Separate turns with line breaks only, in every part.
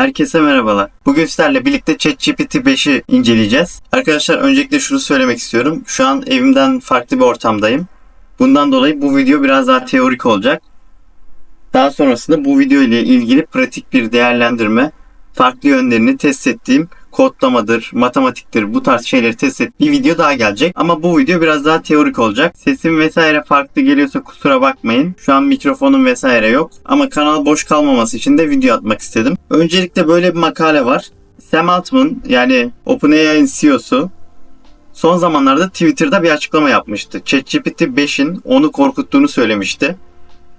Herkese merhabalar. Bugün sizlerle birlikte ChatGPT 5'i inceleyeceğiz. Arkadaşlar öncelikle şunu söylemek istiyorum. Şu an evimden farklı bir ortamdayım. Bundan dolayı bu video biraz daha teorik olacak. Daha sonrasında bu video ile ilgili pratik bir değerlendirme, farklı yönlerini test ettiğim kodlamadır, matematiktir bu tarz şeyleri test et bir video daha gelecek. Ama bu video biraz daha teorik olacak. Sesim vesaire farklı geliyorsa kusura bakmayın. Şu an mikrofonum vesaire yok. Ama kanal boş kalmaması için de video atmak istedim. Öncelikle böyle bir makale var. Sam Altman yani OpenAI'nin CEO'su son zamanlarda Twitter'da bir açıklama yapmıştı. ChatGPT 5'in onu korkuttuğunu söylemişti.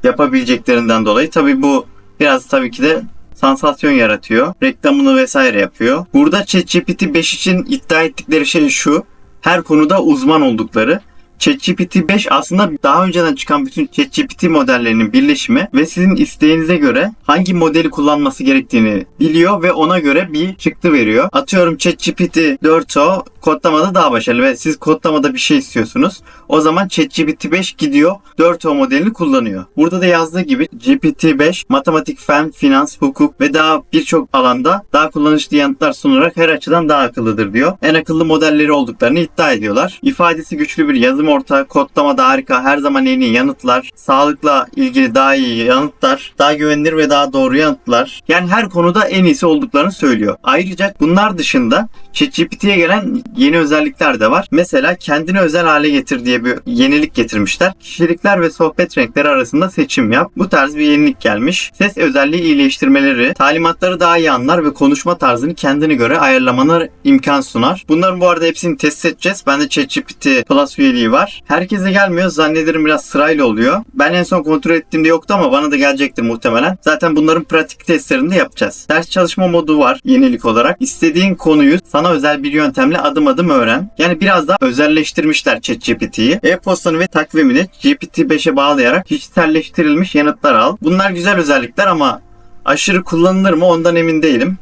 Yapabileceklerinden dolayı. Tabi bu biraz tabii ki de sansasyon yaratıyor. Reklamını vesaire yapıyor. Burada ChatGPT 5 için iddia ettikleri şey şu. Her konuda uzman oldukları. ChatGPT 5 aslında daha önceden çıkan bütün ChatGPT modellerinin birleşimi ve sizin isteğinize göre hangi modeli kullanması gerektiğini biliyor ve ona göre bir çıktı veriyor. Atıyorum ChatGPT 4o kodlamada daha başarılı ve siz kodlamada bir şey istiyorsunuz. O zaman ChatGPT 5 gidiyor 4o modelini kullanıyor. Burada da yazdığı gibi GPT-5 matematik, fen, finans, hukuk ve daha birçok alanda daha kullanışlı yanıtlar sunarak her açıdan daha akıllıdır diyor. En akıllı modelleri olduklarını iddia ediyorlar. İfadesi güçlü bir yazım orta, kodlamada harika, her zaman en iyi yanıtlar, sağlıkla ilgili daha iyi yanıtlar, daha güvenilir ve daha doğru yanıtlar. Yani her konuda en iyisi olduklarını söylüyor. Ayrıca bunlar dışında ChatGPT'ye gelen yeni özellikler de var. Mesela kendini özel hale getir diye bir yenilik getirmişler. Kişilikler ve sohbet renkleri arasında seçim yap. Bu tarz bir yenilik gelmiş. Ses özelliği iyileştirmeleri, talimatları daha iyi anlar ve konuşma tarzını kendine göre ayarlamana imkan sunar. Bunların bu arada hepsini test edeceğiz. Bende ChatGPT Plus üyeliği var. Herkese gelmiyor. Zannederim biraz sırayla oluyor. Ben en son kontrol ettiğimde yoktu ama bana da gelecektir muhtemelen. Zaten bunların pratik testlerini de yapacağız. Ders çalışma modu var yenilik olarak. İstediğin konuyu sana özel bir yöntemle adım adım öğren. Yani biraz daha özelleştirmişler ChatGPT'yi. E-postanı ve takvimini GPT-5'e bağlayarak kişiselleştirilmiş yanıtlar al. Bunlar güzel özellikler ama aşırı kullanılır mı ondan emin değilim.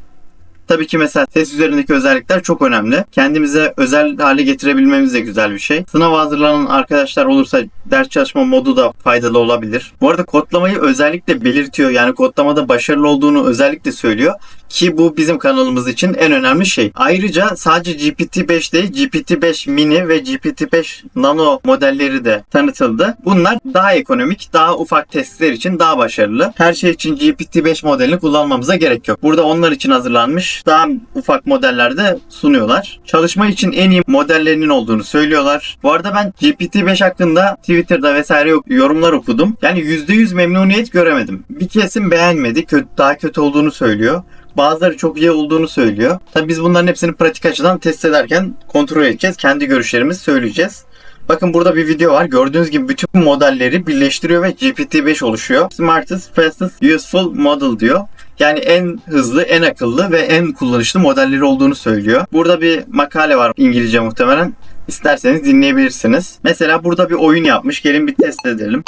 Tabii ki mesela ses üzerindeki özellikler çok önemli. Kendimize özel hale getirebilmemiz de güzel bir şey. Sınava hazırlanan arkadaşlar olursa ders çalışma modu da faydalı olabilir. Bu arada kodlamayı özellikle belirtiyor. Yani kodlamada başarılı olduğunu özellikle söylüyor. Ki bu bizim kanalımız için en önemli şey. Ayrıca sadece GPT-5 değil GPT-5 mini ve GPT-5 nano modelleri de tanıtıldı. Bunlar daha ekonomik, daha ufak testler için daha başarılı. Her şey için GPT-5 modelini kullanmamıza gerek yok. Burada onlar için hazırlanmış daha ufak modellerde sunuyorlar. Çalışma için en iyi modellerinin olduğunu söylüyorlar. Bu arada ben GPT-5 hakkında Twitter'da vesaire yorumlar okudum. Yani %100 memnuniyet göremedim. Bir kesim beğenmedi, kötü, daha kötü olduğunu söylüyor. Bazıları çok iyi olduğunu söylüyor. Tabi biz bunların hepsini pratik açıdan test ederken kontrol edeceğiz. Kendi görüşlerimizi söyleyeceğiz. Bakın burada bir video var. Gördüğünüz gibi bütün modelleri birleştiriyor ve GPT-5 oluşuyor. Smartest, fastest, useful model diyor. Yani en hızlı, en akıllı ve en kullanışlı modelleri olduğunu söylüyor. Burada bir makale var İngilizce muhtemelen. İsterseniz dinleyebilirsiniz. Mesela burada bir oyun yapmış. Gelin bir test edelim.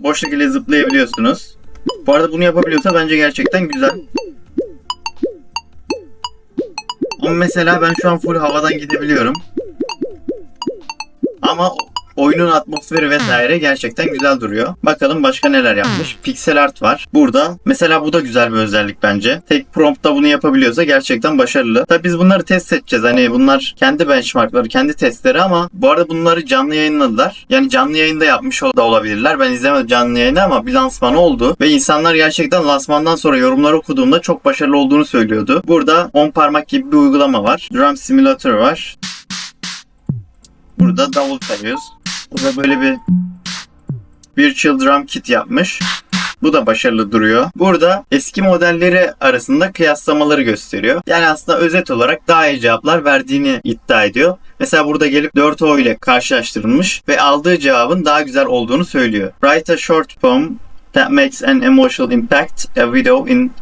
Boşluk ile zıplayabiliyorsunuz. Bu arada bunu yapabiliyorsa bence gerçekten güzel. Ama mesela ben şu an full havadan gidebiliyorum. Ama oyunun atmosferi vesaire gerçekten güzel duruyor. Bakalım başka neler yapmış. Pixel art var. Burada mesela bu da güzel bir özellik bence. Tek promptta bunu yapabiliyorsa gerçekten başarılı. Tabi biz bunları test edeceğiz. Hani bunlar kendi benchmarkları, kendi testleri ama bu arada bunları canlı yayınladılar. Yani canlı yayında yapmış da olabilirler. Ben izlemedim canlı yayını ama bir lansmanı oldu. Ve insanlar gerçekten lansmandan sonra yorumlar okuduğumda çok başarılı olduğunu söylüyordu. Burada 10 parmak gibi bir uygulama var. Drum Simulator var. Burada davul çalıyoruz. Burada böyle bir Virtual Drum Kit yapmış. Bu da başarılı duruyor. Burada eski modelleri arasında kıyaslamaları gösteriyor. Yani aslında özet olarak daha iyi cevaplar verdiğini iddia ediyor. Mesela burada gelip 4O ile karşılaştırılmış ve aldığı cevabın daha güzel olduğunu söylüyor. Write a short poem that makes an emotional impact. A widow in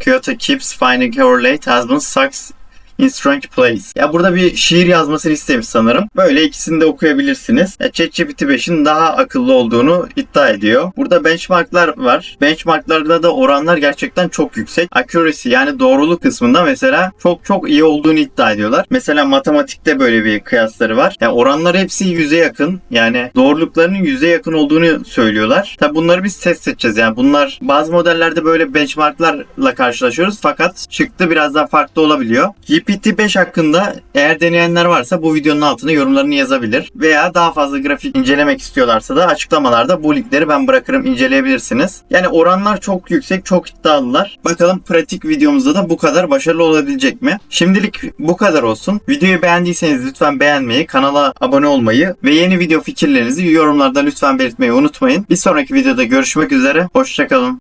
Kyoto keeps finding her late husband sucks in strange place. Ya burada bir şiir yazmasını istemiş sanırım. Böyle ikisini de okuyabilirsiniz. Ya ChatGPT 5'in daha akıllı olduğunu iddia ediyor. Burada benchmarklar var. Benchmarklarda da oranlar gerçekten çok yüksek. Accuracy yani doğruluk kısmında mesela çok çok iyi olduğunu iddia ediyorlar. Mesela matematikte böyle bir kıyasları var. Yani oranlar hepsi yüze yakın. Yani doğruluklarının yüze yakın olduğunu söylüyorlar. Tabi bunları biz test edeceğiz. Yani bunlar bazı modellerde böyle benchmarklarla karşılaşıyoruz fakat çıktı biraz daha farklı olabiliyor. GPT-5 hakkında eğer deneyenler varsa bu videonun altına yorumlarını yazabilir. Veya daha fazla grafik incelemek istiyorlarsa da açıklamalarda bu linkleri ben bırakırım inceleyebilirsiniz. Yani oranlar çok yüksek, çok iddialılar. Bakalım pratik videomuzda da bu kadar başarılı olabilecek mi? Şimdilik bu kadar olsun. Videoyu beğendiyseniz lütfen beğenmeyi, kanala abone olmayı ve yeni video fikirlerinizi yorumlarda lütfen belirtmeyi unutmayın. Bir sonraki videoda görüşmek üzere. Hoşçakalın.